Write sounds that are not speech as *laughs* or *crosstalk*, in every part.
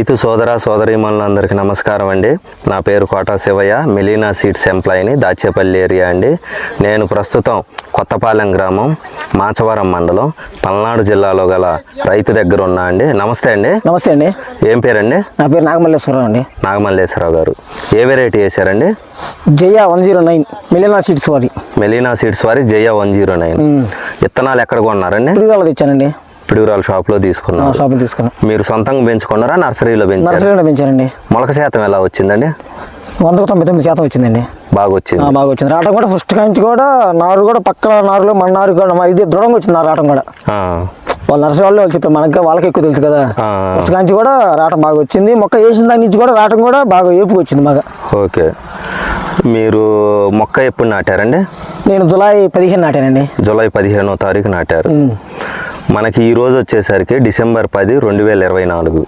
రైతు సోదర సోదరీమణులందరికీ నమస్కారం అండి. నా పేరు కోటా శివయ్య మిలీనా సీడ్స్ ఎంప్లాయీని దాచేపల్లి ఏరియా అండి. నేను ప్రస్తుతం కొత్తపాలెం గ్రామం మాచవరం మండలం పల్నాడు జిల్లాలో గల రైతు దగ్గర ఉన్నా అండి. నమస్తే అండి. నమస్తే అండి. ఏం పేరండి? నా పేరు నాగమల్లేశ్వరరావు అండి. నాగమల్లేశ్వరరావు గారు. ఏ వెరైటీ వేశారండి? Jaya one zero nine million seeds వారి. మెలీనా సీడ్స్ వారి జయ వన్ జీరో నైన్. విత్తనాలు ఎక్కడ కొన్నారండి? తెచ్చానండి. పిడుగురాల షాప్లో ఆ తీసుకున్నారు షాపులు తీసుకున్నాం. మీరు సొంతంగా పెంచుకున్నారా? నర్సరీలో పెంచారు? నర్సరీలో పెంచానండి. మొలక శాతం ఎలా వచ్చిందండి? వందకు తొంభై తొమ్మిది శాతం వచ్చిందండి. బాగా వచ్చింది. బాగా వచ్చింది. రావటం కూడా ఫస్ట్ కాంచి కూడా నారు కూడా పక్కన నారులో మన నారు కూడా ఇది దృఢంగా వచ్చింది రావటం కూడా. వాళ్ళు నర్సరీ వాళ్ళు వాళ్ళు చెప్పారు మనకి వాళ్ళకి ఎక్కువ తెలుసు కదా. ఫస్ట్ కాంచి కూడా రావటం బాగా వచ్చింది. మొక్క వేసిన దాని నుంచి కూడా రావటం కూడా బాగా ఏపుకు వచ్చింది బాగా ఓకే. మీరు మొక్క ఎప్పుడు నాటారండి? నేను జులై పదిహేను నాటానండి. జూలై పదిహేనో తారీఖు నాటారు. మనకి ఈ రోజు వచ్చేసరికి డిసెంబర్ పది రెండు వేల ఇరవై నాలుగు.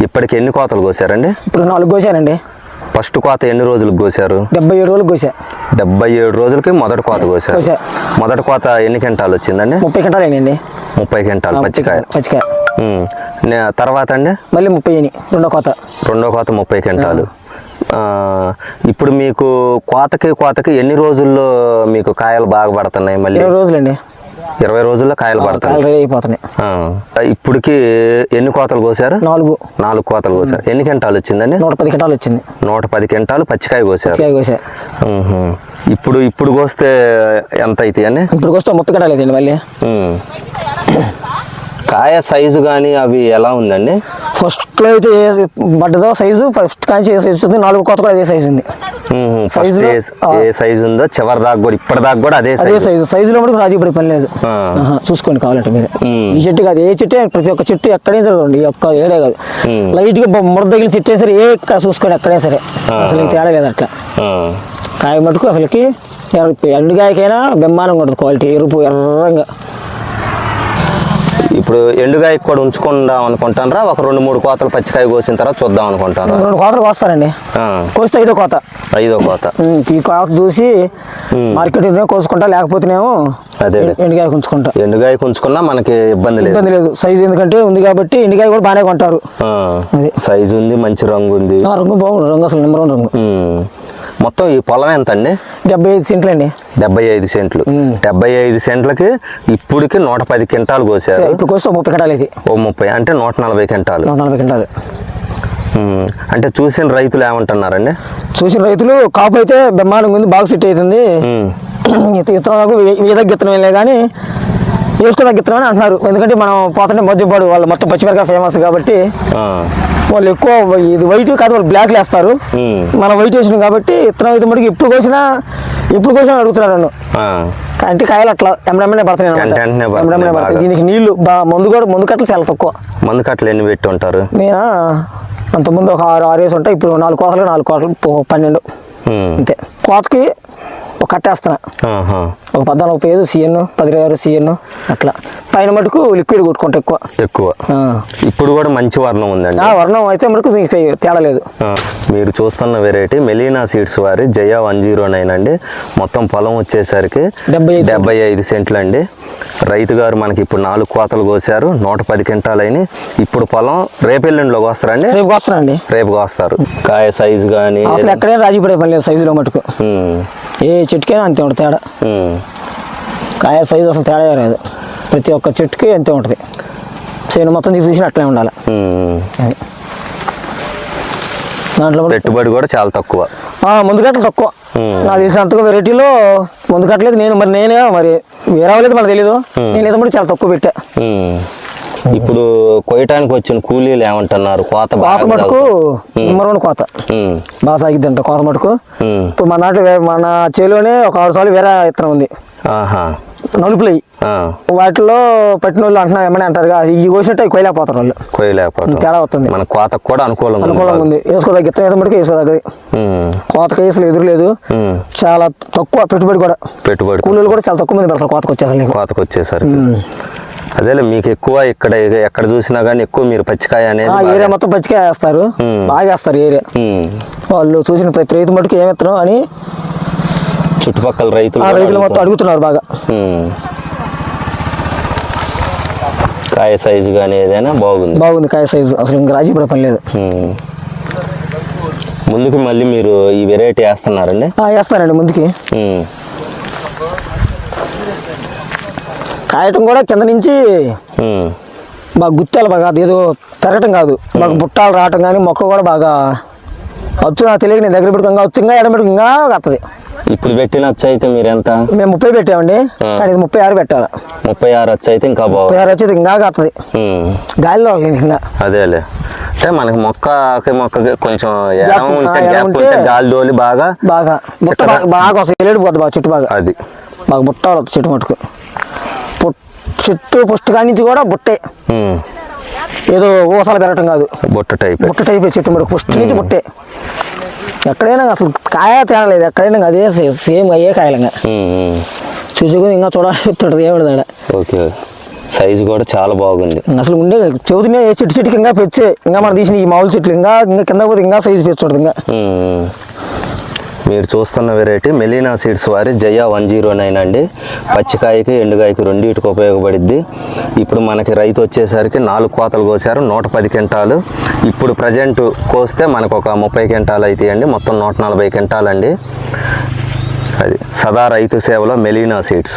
ఇప్పటికి ఎన్ని కోతలు కోసారండి? ఇప్పుడు నాలుగు కోసానండి. ఫస్ట్ కోత ఎన్ని రోజులకు కోసారు? డెబ్బై ఏడు రోజులకు కోసా. డెబ్బై ఏడు రోజులకి మొదటి కోత కోసారు. కోసా. మొదటి కోత ఎన్ని క్వింటాలు వచ్చిందండి? ముప్పై గంటలేనండి ముప్పై క్వింటాలు పచ్చికాయ. పచ్చికాయ. తర్వాత అండి? మళ్ళీ ముప్పై రెండో కోత. రెండో కోత ముప్పై క్వింటాలు. ఆ, ఇప్పుడు మీకు కోతకి కోతకి ఎన్ని రోజుల్లో మీకు కాయలు బాగా పడుతున్నాయి మళ్ళీ? రోజులండి. ఇరవై రోజుల్లో కాయలు కాయలు రెడీ అయిపోతున్నాయి. ఇప్పటికి ఎన్ని కోతలు కోసారు? నాలుగు. నాలుగు కోతలు కోసారు. ఎన్ని క్వింటాలు వచ్చిందండి? నూట పది గంటలు వచ్చింది. నూట పది క్వింటాలు పచ్చికాయ కోసారు. ఇప్పుడు ఇప్పుడు కోస్తే ఎంత అవుతాయి అండి? ఇప్పుడు వస్తే ముప్పై గంటలు లేదండి మళ్ళీ. కాయ సైజు కానీ అవి ఎలా ఉందండి? ఫస్ట్లో అయితే ఏ పడ్డదో సైజు? ఫస్ట్ కాంచి ఏ సైజు ఉంది నాలుగు కోత కూడా అదే సైజు ఉంది. సైజులో- ఏ- సైజు ఉందో చివరి దాకా కూడా ఇప్పటి దాకా కూడా అదే అదే సైజు. సైజు. సైజులో మటుకు రాజీ పడే పని లేదు. చూసుకోండి కావాలంటే మీరు. ఈ చెట్టు కాదు ఏ చెట్టు ప్రతి ఒక్క చెట్టు ఎక్కడైనా ఈ ఒక్క ఏడే కాదు. మ్మ్. లైట్గా బొ- ముడత తగిలి చెట్టు అయినా సరే ఏ చూసుకోండి ఎక్కడైనా సరే. అసలు తేడా లేదు అట్లా. కాయ మటుకు అసలుకి ఎర్ర- ఎండుగాయకైనా బెమ్మానంగా ఉంటుంది క్వాలిటీ ఎరుపు ఎర్రంగా. ఇప్పుడు ఎండుగాయ కూడా ఉంచుకుందాం అనుకుంటానరా. ఒక రెండు మూడు కోతలు పచ్చికాయ కోసిన తర్వాత చూద్దాం అనుకుంటారా రెండు కోతలు కోస్తారండి. కోస్తే ఐదో కోత. ఐదో కోత. ఈ కోత చూసి మార్కెట్ కోసుకుంటా లేకపోతేనేమో అదే. ఎండు- ఎండుకాయ ఉంచుకుంటా ఎండుగాయ ఉంచుకున్నా మనకి ఇబ్బంది లేదు. ఇబ్బంది లేదు. సైజు ఎందుకంటే ఉంది కాబట్టి ఎండుకాయ కూడా బాగానే కొంటారు. సైజు ఉంది మంచి రంగు ఉంది. రంగు బాగుంది. రంగు అసలు నెంబర్ వన్ రంగు. మొత్తం ఈ పొలం ఎంత అండి డెబ్బై ఐదు సెంట్లు అండి డెబ్బై ఐదు సెంట్లు. డెబ్బై ఐదు సెంట్లకి ఇప్పుడుకి నూట పది క్వింటాలు కోసారు. ఇప్పుడు కోస్తే ముప్పై కట్టాలి ఇది. ఓ ముప్పై అంటే నూట నలభై క్వింటాలు. నూట నలభై క్వింటాలు. అంటే చూసిన రైతులు ఏమంటున్నారండి? చూసిన రైతులు కాపు అయితే బ్రహ్మాండంగా ఉంది బాగా సెట్ అవుతుంది. ఇతరులకు మీద గిత్తనం లే కానీ వేసుకోదగ్గ గిత్తనం అని అంటున్నారు. ఎందుకంటే మనం పోతుంటే మధ్యపాడు వాళ్ళు మొత్తం పచ్చిమిరకాయ ఫేమస్ కాబట్టి. వాళ్ళు ఎక్కువ ఇది వైట్ కాదు వాళ్ళు బ్లాక్ వేస్తారు. మనం వైట్ వేసినాం కాబట్టి ఇత్తనం అయితే మటుకు ఎప్పుడు కోసినా ఎప్పుడు కోసినా అడుగుతున్నారు నన్ను. అంటే కాయలు అట్లా ఎమ్మడెమ్మనే పడుతున్నాయి దీనికి నీళ్ళు మందు కూడా మందు కట్టలు చాలా తక్కువ. మందు కట్టలు ఎన్ని పెట్టి ఉంటారు? నేను? అంతకుముందు ఒక ఆరు ఆరు వేసి ఉంటాయి. ఇప్పుడు నాలుగు కోతలు నాలుగు కోతలు పో- పన్నెండు. అంతే. కోతకి ఒక కట్టేస్తున్నా. ఒక పద్నాలుగు పేరు సిఎన్ పది ఆరు సిఎన్ అట్లా. పైన మటుకు లిక్విడ్ కొట్టుకుంటా ఎక్కువ. ఎక్కువ. ఇప్పుడు కూడా మంచి వర్ణం ఉందండి. ఆ వర్ణం అయితే మటుకు దీనికి తేడా లేదు. మీరు చూస్తున్న వెరైటీ మెలీనా సీడ్స్ వారి జయ వన్ జీరో నైన్ అండి. మొత్తం పొలం వచ్చేసరికి డెబ్బై ఐదు. డెబ్బై ఐదు సెంట్లు అండి. రైతు గారు మనకి ఇప్పుడు నాలుగు కోతలు కోసారు. నూట పది క్వింటాలైన. ఇప్పుడు పొలం రేపెల్లుండిలోకి వస్తారండి? రేపు వస్తానండి రేపు కోస్తారు కాయ సైజు కానీ అసలు ఎక్కడైనా రాజీ పడే పని లేదు సైజులో మటుకు. ఏ చెట్టుకైనా అంతే ఉంటుంది తేడా. కాయ సైజు అసలు తేడా రాదు. ప్రతి ఒక్క చెట్టుకి అంతే ఉంటుంది. చేను మొత్తం తీసి చూసిన అట్లే ఉండాలి. దాంట్లో కూడా పెట్టుబడి కూడా చాలా తక్కువ. ముందు కట్టలు తక్కువ. నాకు తెలిసినంతగా వెరైటీలో ముందు కట్టలేదు. నేను మరి నేనే మరి వేరే వాళ్ళది మనకు తెలీదు. నేను అయితే చాలా తక్కువ పెట్టా. *laughs* ఇప్పుడు కొయ్యటానికి వచ్చిన కూలీలు ఏమంటున్నారు? కోత కోత మటుకు. నెంబర్ వన్ కోత. బాగా సాగిద్దంట కోత మటుకు. ఇప్పుడు మన వే- మన చేలోనే ఒక ఆరు సార్లు వేరే ఇత్తనం ఉంది. ఆహా. నలుపులై ఆ, వాటిలో పట్టిన వాళ్ళు అంటున్నా ఏమని అంటారు? ఈ కోసినట్టు కొయ్యలేకపోతారు వాళ్ళు. కొయ్యలేకపోవడం తేడా వస్తుంది. మన కోతకు కూడా అనుకూలంగా ఉంది. అనుకూలంగా. ఉంది. వేసుకోదగ్గ ఇత్తనం అయితే మటుకు వేసుకోదగ్గది. ఉమ్, కోత కేసులు ఎదురులేదు ఉమ్. చాలా తక్కువ పెట్టుబడి కూడా. పెట్టుబడి. కూలీలు కూడా చాలా తక్కువ మంది పెడతారు కోతకు వచ్చేసరికి కోతకు వచ్చేసరికి అదేలే మీకు ఎక్కువ ఇక్కడ ఎక్కడ చూసినా కానీ ఎక్కువ మీరు పచ్చికాయ అనేది ఏరియా మొత్తం పచ్చికాయ వేస్తారు. బాగా వేస్తారు ఏరియా వాళ్ళు చూసిన ప్రతి రైతు మటుకు ఏమి అని చుట్టుపక్కల రైతులు కూడా రైతులు మొత్తం అడుగుతున్నారు. బాగా. కాయ సైజు కానీ ఏదైనా బాగుంది బాగుంది కాయ సైజు అసలు ఇంకా రాజీ పడే పని లేదు. ముందుకు మళ్ళీ మీరు ఈ వెరైటీ వేస్తున్నారండి ఆ, వేస్తానండి ముందుకి. కాయటం కూడా కింద నుంచి. బాగా గుత్తాలు బాగా ఏదో పెరగటం కాదు. బాగా బుట్టాలు రావటం కానీ మొక్క కూడా బాగా వచ్చు నాకు తెలియక నేను దగ్గర పెట్టుకోగా వచ్చుగా ఎడబెట్టుకోగా వస్తుంది ఇప్పుడు పెట్టిన అచ్చు అయితే మీరు ఎంత? మేము ముప్పై పెట్టామండి. కానీ ఇది ముప్పై ఆరు పెట్టాలి. ముప్పై ఆరు అచ్చు అయితే ఇంకా ముప్పై ఆరు వచ్చేది ఇంకా కాస్తుంది. గాలిలో ఇంకా. అదేలే అంటే మనకి మొక్కకి మొక్కకి కొంచెం గాలి దోలి బాగా బాగా. బుట్ట బాగా బాగా వస్తుంది. పోతుంది బాగా చెట్టు బాగా. అది. బాగా బుట్ట వస్తుంది చెట్టు మటుకు చెట్టు పుస్తకాల నుంచి కూడా బుట్టే. ఏదో ఊసలు పెరగటం కాదు. బుట్ట టైప్. బుట్ట టైప్ చెట్టు మటుకు. ఫస్ట్ నుంచి బుట్టే. ఎక్కడైనా అసలు కాయ తేడలేదు ఎక్కడైనా అదే సేమ్ అయ్యే కాయలంగా. చూసుకుని ఇంకా చూడాలి ఓకే. సైజు కూడా చాలా బాగుంది. అసలు ఉండే చదువునే ఏ చెట్టు చెట్టుకి ఇంకా పెంచే ఇంకా మనం తీసిన ఈ మామూలు చెట్లు ఇంకా ఇంకా కింద పోతే ఇంకా సైజు పెంచుతుంది ఇంకా. మీరు చూస్తున్న వెరైటీ మెలీనా సీడ్స్ వారి జయ వన్ జీరో నైన్ అండి. పచ్చికాయకి ఎండుకాయకి రెండింటికి ఉపయోగపడిద్ది. ఇప్పుడు మనకి రైతు వచ్చేసరికి నాలుగు కోతలు కోసారు నూట పది క్వింటాలు. ఇప్పుడు ప్రజెంట్ కోస్తే మనకు ఒక ముప్పై క్వింటాలు అవుతాయండి మొత్తం నూట నలభై కింటాలండి అది సదా రైతు సేవలో మెలీనా సీడ్స్.